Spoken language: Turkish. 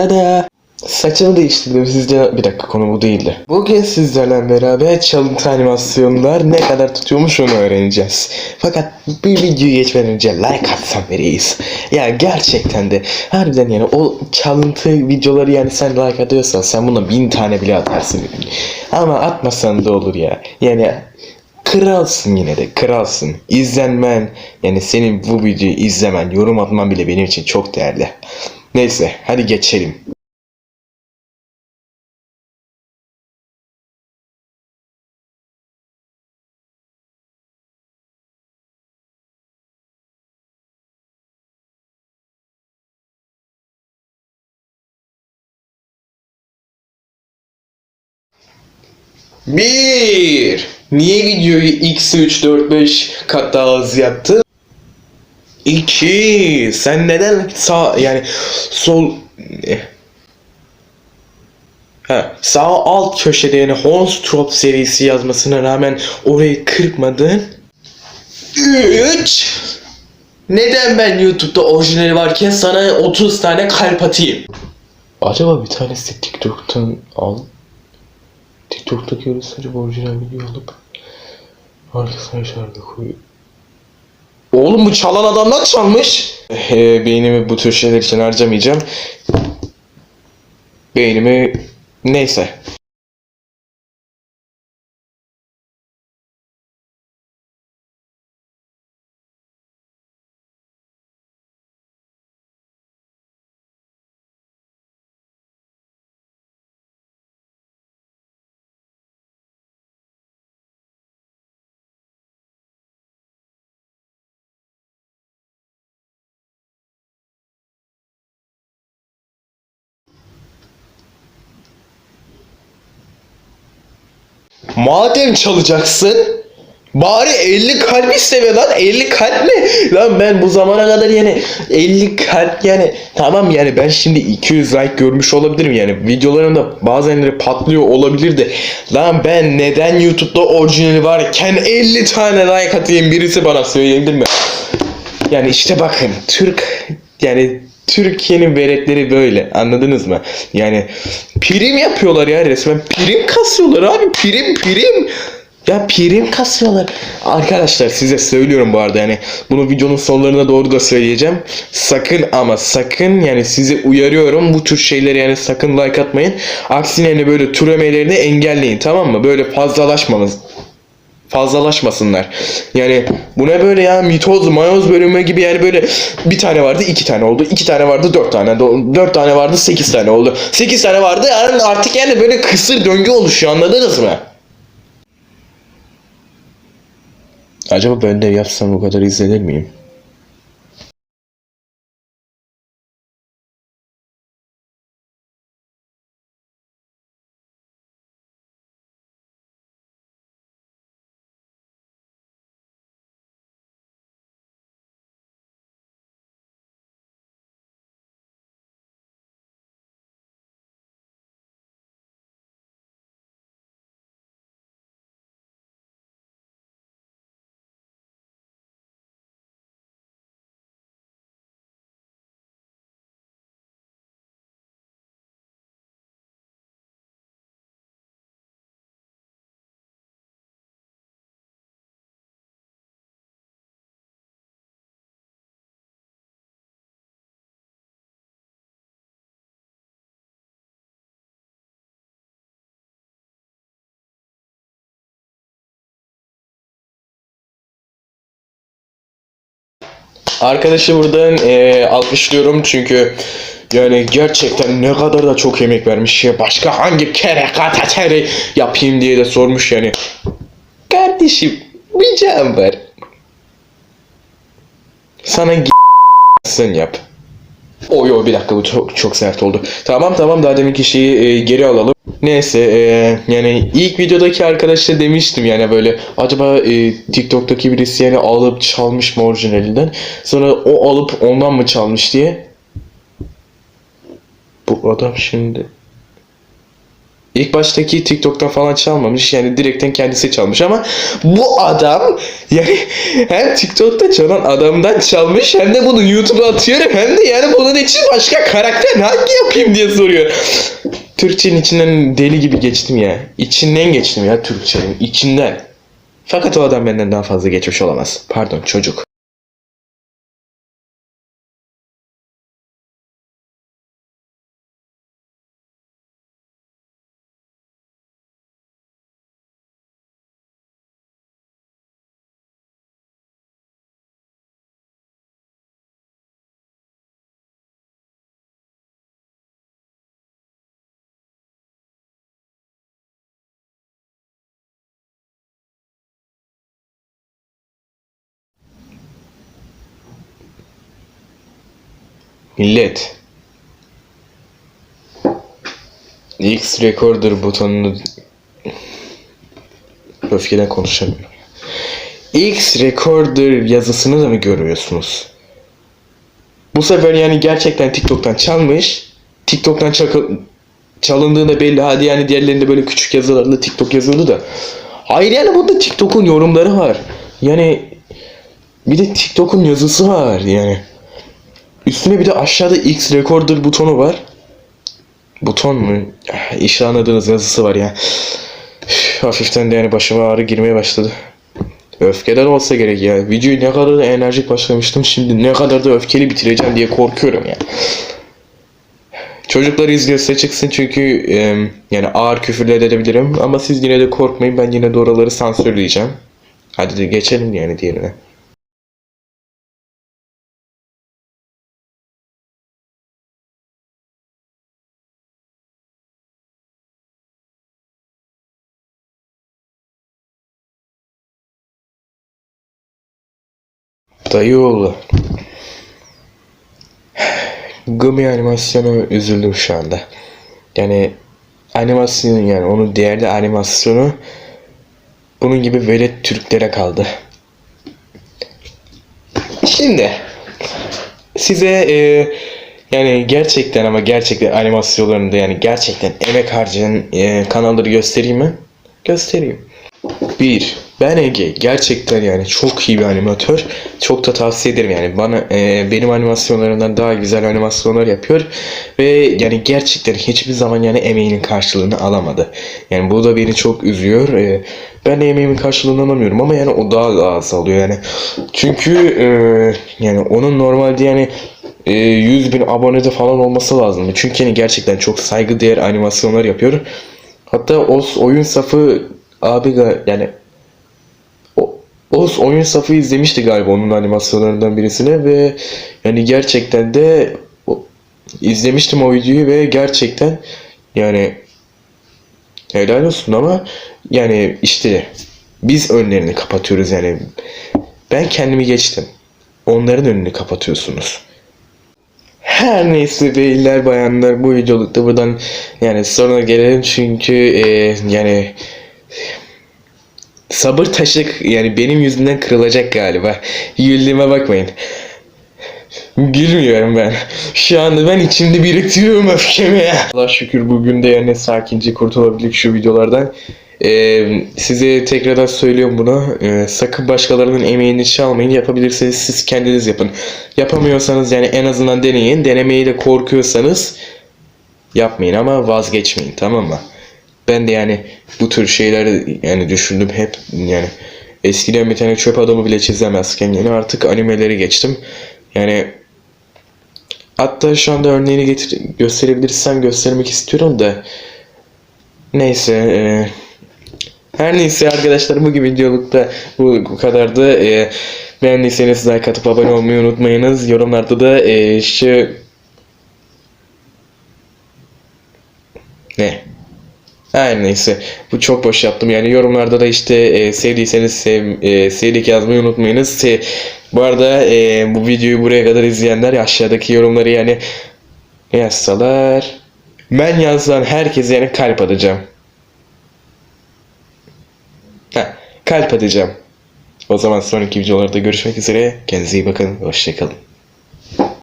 Tada! Saçımı değiştirdim sizce bir dakika konu bu değildi. Bugün sizlerle beraber çalıntı animasyonlar ne kadar tutuyormuş onu öğreneceğiz. Fakat bir videoyu geçmeden önce like atsan vereyiz. Ya gerçekten de harbiden yani o çalıntı videoları yani sen like atıyorsan sen buna bin tane bile atarsın. Ama atmasan da olur ya. Yani Kralsın yine de kralsın. İzlenmen yani senin bu videoyu izlemen, yorum atman bile benim için çok değerli. Neyse hadi geçelim. Bir. Niye videoyu x 3 4 5 kat daha az yaptı? 2. Sen neden sağ yani sol eh. Ha, sağ alt köşede yani Hornstrop serisi yazmasına rağmen orayı kırpmadın. 3. Neden ben YouTube'da orijinali varken sana 30 tane kalp atayım? Acaba bir tanesi TikTok'tan al TikTok'taki öyle sadece orijinal video alıp arkasına şarkı koyuyor. Oğlum bu çalan adamlar çalmış. Ee, beynimi bu tür şeyler için harcamayacağım. Beynimi neyse. Madem çalacaksın bari 50 kalp isteme lan 50 kalp ne? Lan ben bu zamana kadar yani 50 kalp yani tamam yani ben şimdi 200 like görmüş olabilirim yani videolarımda bazenleri patlıyor olabilir de lan ben neden YouTube'da orijinali varken 50 tane like atayım birisi bana söyleyebilir mi? Yani işte bakın Türk yani Türkiye'nin veletleri böyle anladınız mı? Yani prim yapıyorlar ya resmen prim kasıyorlar abi prim prim. Ya prim kasıyorlar. Arkadaşlar size söylüyorum bu arada yani bunu videonun sonlarına doğru da söyleyeceğim. Sakın ama sakın yani sizi uyarıyorum bu tür şeyleri yani sakın like atmayın. Aksine yani böyle türemelerini engelleyin tamam mı? Böyle fazlalaşmamız fazlalaşmasınlar. Yani bu ne böyle ya mitoz mayoz bölümü gibi yani böyle bir tane vardı iki tane oldu. iki tane vardı dört tane. Dört tane vardı sekiz tane oldu. Sekiz tane vardı yani artık yani böyle kısır döngü oluşuyor anladınız mı? Acaba ben de yapsam bu kadar izlenir miyim? Arkadaşı buradan eee alkışlıyorum çünkü yani gerçekten ne kadar da çok emek vermiş ya. Başka hangi kere katateri yapayım diye de sormuş yani. Kardeşim bir can var. Sana sen yap. Oy oy bir dakika bu çok çok sert oldu. Tamam tamam daha deminki şeyi e, geri alalım. Neyse e, yani ilk videodaki arkadaşa demiştim yani böyle acaba e, TikTok'taki birisi yani alıp çalmış mı orijinalinden. Sonra o alıp ondan mı çalmış diye. Bu adam şimdi İlk baştaki TikTok'tan falan çalmamış. Yani direkten kendisi çalmış ama bu adam yani hem TikTok'ta çalan adamdan çalmış hem de bunu YouTube'a atıyor hem de yani bunun için başka karakter hangi yapayım diye soruyor. Türkçenin içinden deli gibi geçtim ya. İçinden geçtim ya Türkçenin içinden. Fakat o adam benden daha fazla geçmiş olamaz. Pardon çocuk. Millet. X Recorder butonunu öfkeden konuşamıyorum. X Recorder yazısını da mı görüyorsunuz? Bu sefer yani gerçekten TikTok'tan çalmış. TikTok'tan çakı- çalındığında belli. Hadi yani diğerlerinde böyle küçük yazılarla TikTok yazıyordu da. Hayır yani bunda TikTok'un yorumları var. Yani bir de TikTok'un yazısı var yani. Üstüne bir de aşağıda X Recorder butonu var. Buton mu? İşte anladığınız yazısı var ya. Üf, Hafiften de yani başıma ağrı girmeye başladı. Öfkeden olsa gerek ya. Videoyu ne kadar da enerjik başlamıştım. Şimdi ne kadar da öfkeli bitireceğim diye korkuyorum ya. Çocuklar izliyorsa çıksın çünkü em, yani ağır küfürler edebilirim. Ama siz yine de korkmayın. Ben yine de oraları sansürleyeceğim. Hadi de geçelim yani diğerine. Dayıoğlu. Gumi animasyonu üzüldüm şu anda. Yani animasyon yani onun değerli animasyonu bunun gibi velet Türklere kaldı. Şimdi size e, yani gerçekten ama gerçekten animasyonlarında yani gerçekten emek harcayan e, kanalları göstereyim mi? Göstereyim. 1. Ben Ege. Gerçekten yani çok iyi bir animatör. Çok da tavsiye ederim yani. Bana e, benim animasyonlarımdan daha güzel animasyonlar yapıyor ve yani gerçekten hiçbir zaman yani emeğinin karşılığını alamadı. Yani bu da beni çok üzüyor. E, ben de emeğimin karşılığını alamıyorum ama yani o daha da az alıyor yani. Çünkü e, yani onun normalde yani e, 100 bin abonede falan olması lazım. Çünkü yani gerçekten çok saygıdeğer animasyonlar yapıyor. Hatta o oyun safı abi yani o, Oğuz oyun safı izlemişti galiba onun animasyonlarından birisini ve yani gerçekten de izlemiştim o videoyu ve gerçekten yani helal olsun ama yani işte biz önlerini kapatıyoruz yani. Ben kendimi geçtim. Onların önünü kapatıyorsunuz. Her neyse beyler bayanlar bu videolukta buradan yani sonra gelelim. Çünkü e, yani sabır taşık yani benim yüzümden kırılacak galiba. Güldüğüme bakmayın. Gülmüyorum ben. Şu anda ben içimde biriktiriyorum öfkemi. Allah şükür bugün de yani sakince kurtulabildik şu videolardan. Ee, size tekrardan söylüyorum bunu. Ee, sakın başkalarının emeğini çalmayın. Yapabilirseniz siz kendiniz yapın. Yapamıyorsanız yani en azından deneyin. Denemeyi de korkuyorsanız yapmayın ama vazgeçmeyin tamam mı? Ben de yani bu tür şeyleri yani düşündüm hep yani eskiden bir tane çöp adamı bile çizemezken yani artık animeleri geçtim. Yani hatta şu anda örneğini getir gösterebilirsem göstermek istiyorum da neyse e, her neyse arkadaşlar bugün videolukta bu, bu kadardı. E, beğendiyseniz like atıp abone olmayı unutmayınız. Yorumlarda da e, şu ne? Her neyse. Bu çok boş yaptım. Yani yorumlarda da işte e, sevdiyseniz sev, e, sevdik yazmayı unutmayınız. Se- bu arada e, bu videoyu buraya kadar izleyenler aşağıdaki yorumları yani yazsalar ben yazan herkese yani kalp atacağım. Heh, kalp atacağım. O zaman sonraki videolarda görüşmek üzere. Kendinize iyi bakın. Hoşçakalın.